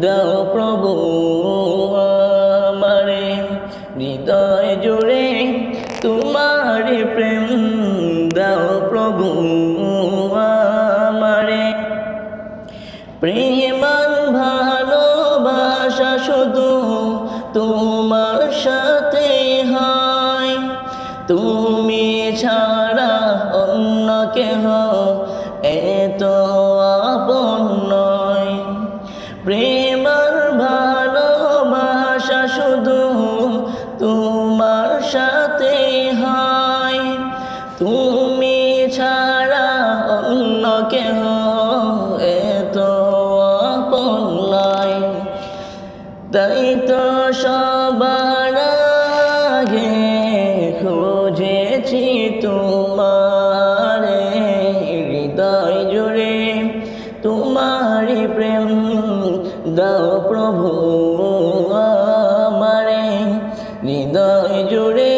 দাও প্রভু আমারে। হৃদয় জুড়ে তোমার প্রেম দাও প্রভু আমারে। প্রেমান ভালোবাসা শুধু তোমার সাথে হয়। তুমি ছাড়া অন্য কেহ এত আপন নয়। প্রেমার হয়, তুমি ছাড়া অন্য কেহ এত আপন তাই তো সবার আগে খুঁজেছি তোমার, হৃদয় জুড়ে তোমারি প্রেম দাও প্রভু আমারে, হৃদয় জুড়ে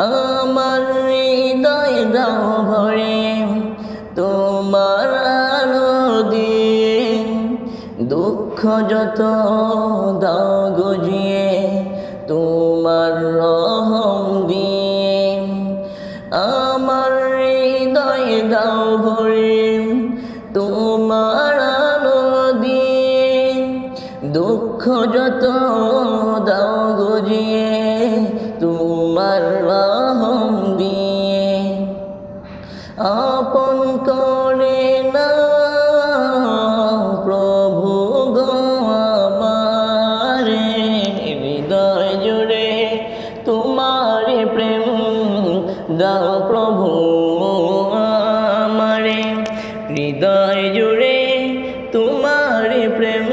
আমার হৃদয় দাও ভরে, তোমার আলো দিয়ে দুঃখ যত দাও গজিয়ে, তোমার রহম দিয়ে আমার হৃদয় দাও ভরে, তোমার আলো দিয়ে দুঃখ যত আপন করে না, প্রভু গো আমারে, হৃদয় জুড়ে তোমার প্রেম দাও প্রভু আমারে। হৃদয় জুড়ে তোমার প্রেম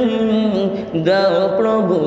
দাও প্রভু